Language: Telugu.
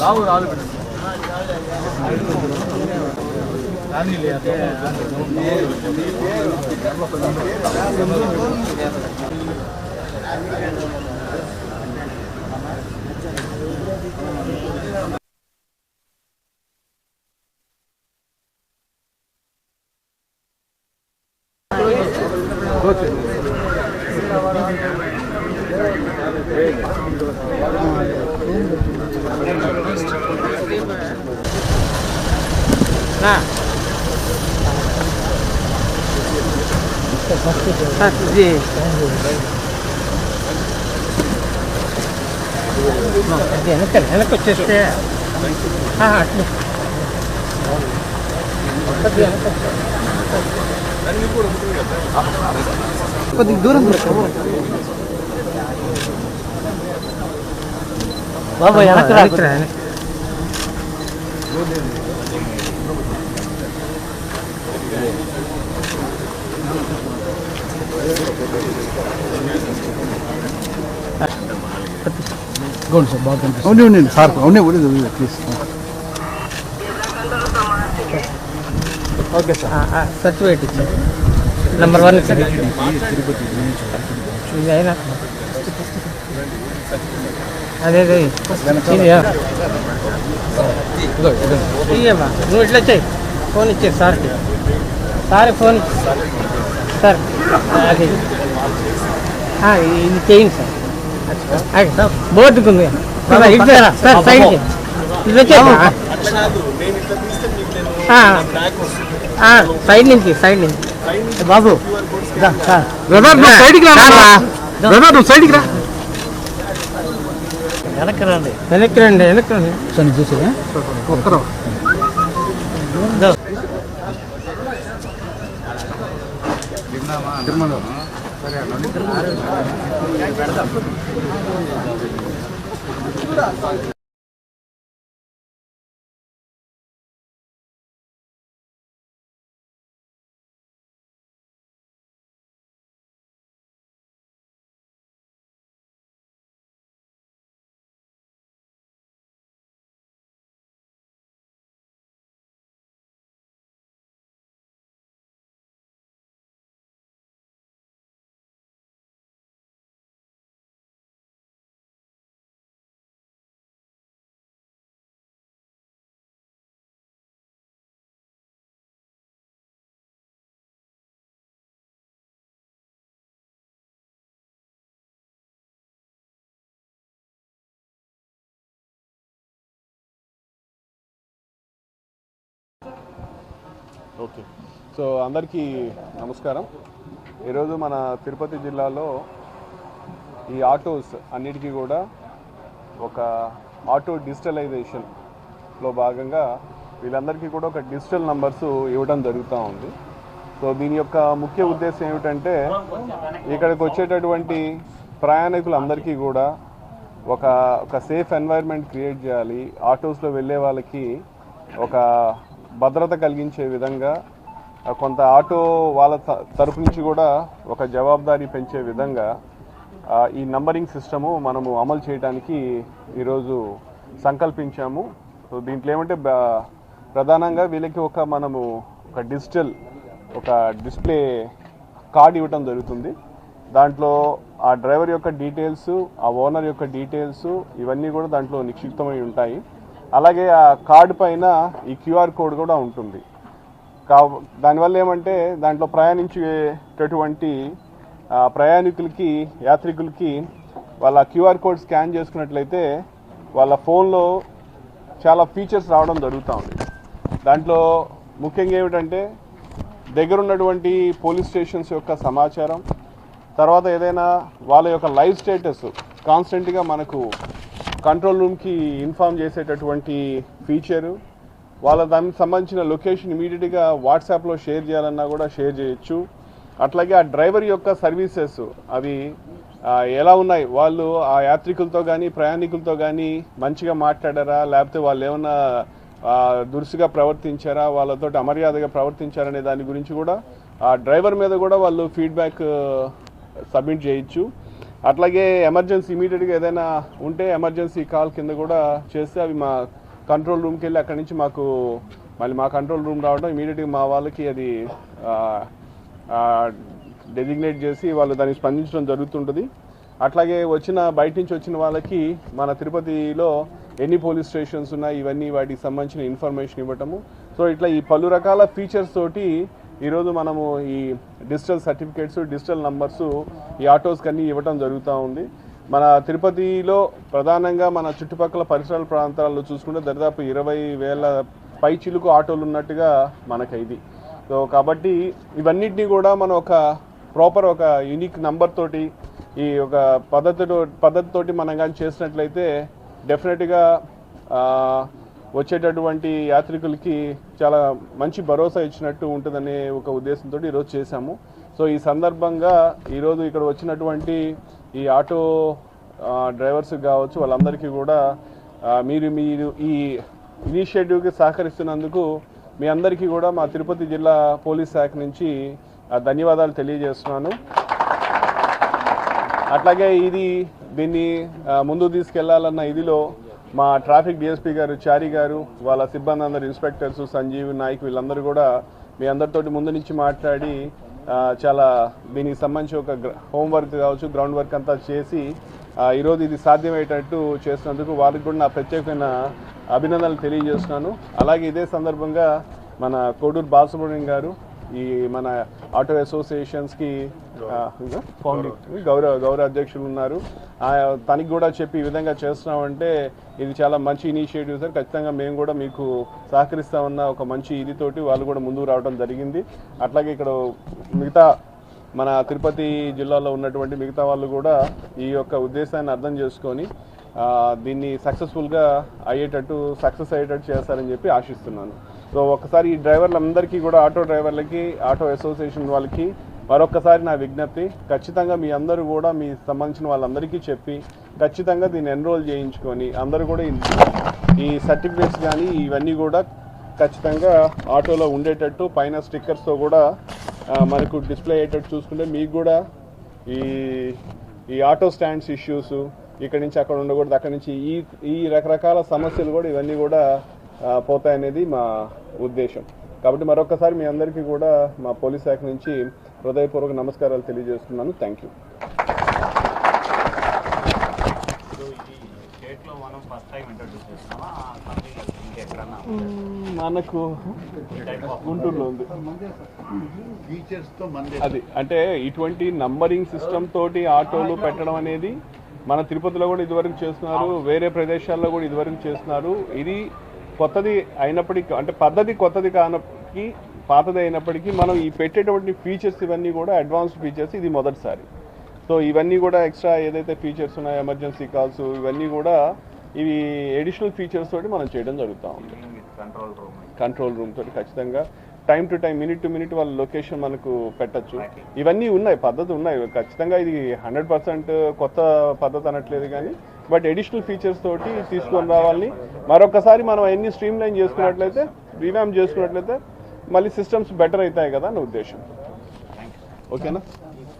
రావు రాదు కానీ లేదు जी వెనక వెనక వచ్చేస్తే ఆ, అట్లే కొద్దిగా దూరం బాబు వెనక రా గోండి సార్ బాగా కనిపిస్తుంది అవునే ఉండండి సార్ అవునే ఉండండి ప్లీజ్ ఓకే సార్. సర్టిఫికేట్ ఇచ్చారు. నెంబర్ వన్ సార్ ఇది అయినా? అదే అదే. ఇయ్యమ్మా నువ్వు ఇట్లా వచ్చాయి ఫోన్ ఇచ్చే సార్కి. సార్ ఫోన్ సార్ అది. ఇది చేయండి సార్. అది, బోర్డుకు ఉంది సార్, సైడ్కి. ఇది వచ్చేది సైడ్ నుంచి సైడ్ నుంచి. బాబు. బ్రదర్ నువ్వు సైడ్కి రా. బ్రదర్ నువ్వు సైడ్కి రా. వెనక్కి రండి. వెనక్కి రండి వెనక్కి రండి. సార్ చూసి ఒక్కరు. ఓకే. సో అందరికీ నమస్కారం. ఈరోజు మన తిరుపతి జిల్లాలో ఈ ఆటోస్ అన్నిటికీ కూడా ఒక ఆటో డిజిటలైజేషన్లో భాగంగా వీళ్ళందరికీ కూడా ఒక డిజిటల్ నంబర్స్ ఇవ్వడం జరుగుతూ ఉంది. సో దీని యొక్క ముఖ్య ఉద్దేశం ఏమిటంటే ఇక్కడికి వచ్చేటటువంటి ప్రయాణికులందరికీ కూడా ఒక ఒక సేఫ్ ఎన్వైర్న్మెంట్ క్రియేట్ చేయాలి. ఆటోస్లో వెళ్ళే వాళ్ళకి ఒక భద్రత కలిగించే విధంగా కొంత ఆటో వాళ్ళ త- తరపు నుంచి కూడా ఒక జవాబుదారీ పెంచే విధంగా ఈ నంబరింగ్ సిస్టము మనము అమలు చేయడానికి ఈరోజు సంకల్పించాము. సో దీంట్లో ఏమంటే ప్రధానంగా వీళ్ళకి ఒక మనము ఒక డిజిటల్ ఒక డిస్ప్లే కార్డ్ ఇవ్వటం జరుగుతుంది. దాంట్లో ఆ డ్రైవర్ యొక్క డీటెయిల్స్ ఆ ఓనర్ యొక్క డీటెయిల్స్ ఇవన్నీ కూడా దాంట్లో నిక్షిప్తమై ఉంటాయి. అలాగే ఆ కార్డు పైన ఈ క్యూఆర్ కోడ్ కూడా ఉంటుంది. కా దానివల్ల ఏమంటే దాంట్లో ప్రయాణించేటటువంటి ప్రయాణికులకి యాత్రికులకి వాళ్ళ క్యూఆర్ కోడ్ స్కాన్ చేసుకున్నట్లయితే వాళ్ళ ఫోన్లో చాలా ఫీచర్స్ రావడం జరుగుతూ ఉంది. దాంట్లో ముఖ్యంగా ఏమిటంటే దగ్గర ఉన్నటువంటి పోలీస్ స్టేషన్స్ యొక్క సమాచారం తర్వాత ఏదైనా వాళ్ళ యొక్క లైవ్ స్టేటస్ కాన్స్టెంట్గా మనకు కంట్రోల్ రూమ్కి ఇన్ఫామ్ చేసేటటువంటి ఫీచరు వాళ్ళ దానికి సంబంధించిన లొకేషన్ ఇమీడియట్గా వాట్సాప్లో షేర్ చేయాలన్నా కూడా షేర్ చేయొచ్చు. అట్లాగే ఆ డ్రైవర్ యొక్క సర్వీసెస్ అవి ఎలా ఉన్నాయి? వాళ్ళు ఆ యాత్రికులతో కానీ ప్రయాణికులతో కానీ మంచిగా మాట్లాడారా? లేకపోతే వాళ్ళు ఏమన్నా దురుసుగా ప్రవర్తించారా? వాళ్ళతో అమర్యాదగా ప్రవర్తించారనే దాని గురించి కూడా ఆ డ్రైవర్ మీద కూడా వాళ్ళు ఫీడ్బ్యాక్ సబ్మిట్ చేయొచ్చు. అట్లాగే ఎమర్జెన్సీ ఇమీడియట్గా ఏదైనా ఉంటే ఎమర్జెన్సీ కాల్ కింద కూడా చేస్తే అవి మా కంట్రోల్ రూమ్కి వెళ్ళి అక్కడి నుంచి మాకు మళ్ళీ మా కంట్రోల్ రూమ్ రావడం ఇమీడియట్గా మా వాళ్ళకి అది డెసిగ్నేట్ చేసి వాళ్ళు దానికి స్పందించడం జరుగుతుంటుంది. అట్లాగే వచ్చిన బయట నుంచి వచ్చిన వాళ్ళకి మన తిరుపతిలో ఎన్ని పోలీస్ స్టేషన్స్ ఉన్నాయి ఇవన్నీ వాటికి సంబంధించిన ఇన్ఫర్మేషన్ ఇవ్వటము. సో ఇట్లా ఈ పలు రకాల ఫీచర్స్ తోటి ఈరోజు మనము ఈ డిజిటల్ సర్టిఫికేట్స్ డిజిటల్ నంబర్స్ ఈ ఆటోస్కి అన్నీ ఇవ్వటం జరుగుతూ ఉంది. మన తిరుపతిలో ప్రధానంగా మన చుట్టుపక్కల పరిసరాల ప్రాంతాల్లో చూసుకుంటే దాదాపు ఇరవై వేల పై చిలుకు ఆటోలు ఉన్నట్టుగా మనకు ఇది సో కాబట్టి ఇవన్నిటినీ కూడా మనం ఒక ప్రాపర్ ఒక యూనిక్ నంబర్ తోటి ఈ ఒక పద్ధతితో పద్ధతితోటి మనం కానీ చేసినట్లయితే డెఫినెట్గా వచ్చేటటువంటి యాత్రికులకి చాలా మంచి భరోసా ఇచ్చినట్టు ఉంటుందనే ఒక ఉద్దేశంతో ఈరోజు చేశాము. సో ఈ సందర్భంగా ఈరోజు ఇక్కడ వచ్చినటువంటి ఈ ఆటో డ్రైవర్స్కి డ్రైవర్స్ కావచ్చు వాళ్ళందరికీ కూడా మీరు మీరు ఈ ఇనిషియేటివ్కి సహకరిస్తున్నందుకు మీ అందరికీ కూడా మా తిరుపతి జిల్లా పోలీస్ శాఖ నుంచి ధన్యవాదాలు తెలియజేస్తున్నాను. అట్లాగే ఇది దీన్ని ముందు ముందుకు తీసుకెళ్ళాలన్న ఇదిలో మా ట్రాఫిక్ డిఎస్పీ గారు చారి గారు వాళ్ళ సిబ్బంది అందరు ఇన్స్పెక్టర్స్ సంజీవ్ నాయక్ వీళ్ళందరూ కూడా మీ అందరితోటి ముందు నుంచి మాట్లాడి చాలా దీనికి సంబంధించి ఒక హోంవర్క్ కావచ్చు గ్రౌండ్ వర్క్ అంతా చేసి ఈరోజు ఇది సాధ్యమయ్యేటట్టు చేసినందుకు వారికి కూడా నా ప్రత్యేకమైన అభినందనలు తెలియజేస్తున్నాను. అలాగే ఇదే సందర్భంగా మన కోడూరు బాలసుబ్రహ్మణ్యం గారు ఈ మన ఆటో అసోసియేషన్స్కి గౌరవ గౌరవ అధ్యక్షులు ఉన్నారు. తనకి కూడా చెప్పి ఈ విధంగా చేస్తున్నామంటే ఇది చాలా మంచి ఇనిషియేటివ్ సార్. ఖచ్చితంగా మేము కూడా మీకు సహకరిస్తామన్న ఒక మంచి ఇదితోటి వాళ్ళు కూడా ముందుకు రావడం జరిగింది. అట్లాగే ఇక్కడ మిగతా మన తిరుపతి జిల్లాలో ఉన్నటువంటి మిగతా వాళ్ళు కూడా ఈ యొక్క ఉద్దేశాన్ని అర్థం చేసుకొని దీన్ని సక్సెస్ఫుల్గా అయ్యేటట్టు సక్సెస్ అయ్యేటట్టు చేస్తారని చెప్పి ఆశిస్తున్నాను. సో ఒకసారి ఈ డ్రైవర్లందరికీ కూడా ఆటో డ్రైవర్లకి ఆటో అసోసియేషన్ వాళ్ళకి మరొకసారి నా విజ్ఞప్తి. ఖచ్చితంగా మీ అందరూ కూడా మీ సంబంధించిన వాళ్ళందరికీ చెప్పి ఖచ్చితంగా దీన్ని ఎన్రోల్ చేయించుకొని అందరూ కూడా ఈ- సర్టిఫికేట్స్ కానీ ఇవన్నీ కూడా ఖచ్చితంగా ఆటోలో ఉండేటట్టు పైన స్టిక్కర్స్తో కూడా మనకు డిస్ప్లే అయ్యేటట్టు చూసుకుంటే మీకు కూడా ఈ ఈ ఆటో స్టాండ్స్ ఇష్యూస్ ఇక్కడి నుంచి అక్కడ ఉండకూడదు అక్కడి నుంచి ఈ ఈ రకరకాల సమస్యలు కూడా ఇవన్నీ కూడా పోతాయనేది మా ఉద్దేశం. కాబట్టి మరొకసారి మీ అందరికీ కూడా మా పోలీస్ శాఖ నుంచి హృదయపూర్వక నమస్కారాలు తెలియజేస్తున్నాను. థ్యాంక్ యూ మనకు గుంటూరులో ఉంది అది అంటే ఇటువంటి నంబరింగ్ సిస్టమ్ తోటి ఆటోలు పెట్టడం అనేది మన తిరుపతిలో కూడా ఇదివరకు చేస్తున్నారు వేరే ప్రదేశాల్లో కూడా ఇదివరకు చేస్తున్నారు. ఇది కొత్తది అయినప్పటికీ అంటే పద్ధతి కొత్తది కానప్పటికీ పాతది అయినప్పటికీ మనం ఈ పెట్టేటువంటి ఫీచర్స్ ఇవన్నీ కూడా అడ్వాన్స్డ్ ఫీచర్స్ ఇది మొదటిసారి. సో ఇవన్నీ కూడా ఎక్స్ట్రా ఏదైతే ఫీచర్స్ ఉన్నాయో ఎమర్జెన్సీ కాల్స్ ఇవన్నీ కూడా ఇవి ఎడిషనల్ ఫీచర్స్ తోటి మనం చేయడం జరుగుతూ ఉంది. కంట్రోల్ రూమ్ కంట్రోల్ రూమ్ తోటి ఖచ్చితంగా. Time to time minute to minute వాళ్ళ లొకేషన్ మనకు పెట్టచ్చు. ఇవన్నీ ఉన్నాయి పద్ధతి ఉన్నాయి. ఖచ్చితంగా ఇది హండ్రెడ్ పర్సెంట్ కొత్త పద్ధతి అనట్లేదు కానీ బట్ ఎడిషనల్ ఫీచర్స్ తోటి తీసుకొని రావాలని. మరొకసారి మనం అన్ని స్ట్రీమ్ లైన్ చేసుకున్నట్లయితే రీవ్యామ్ చేసుకున్నట్లయితే మళ్ళీ సిస్టమ్స్ బెటర్ అవుతాయి కదా అని ఉద్దేశం. ఓకేనా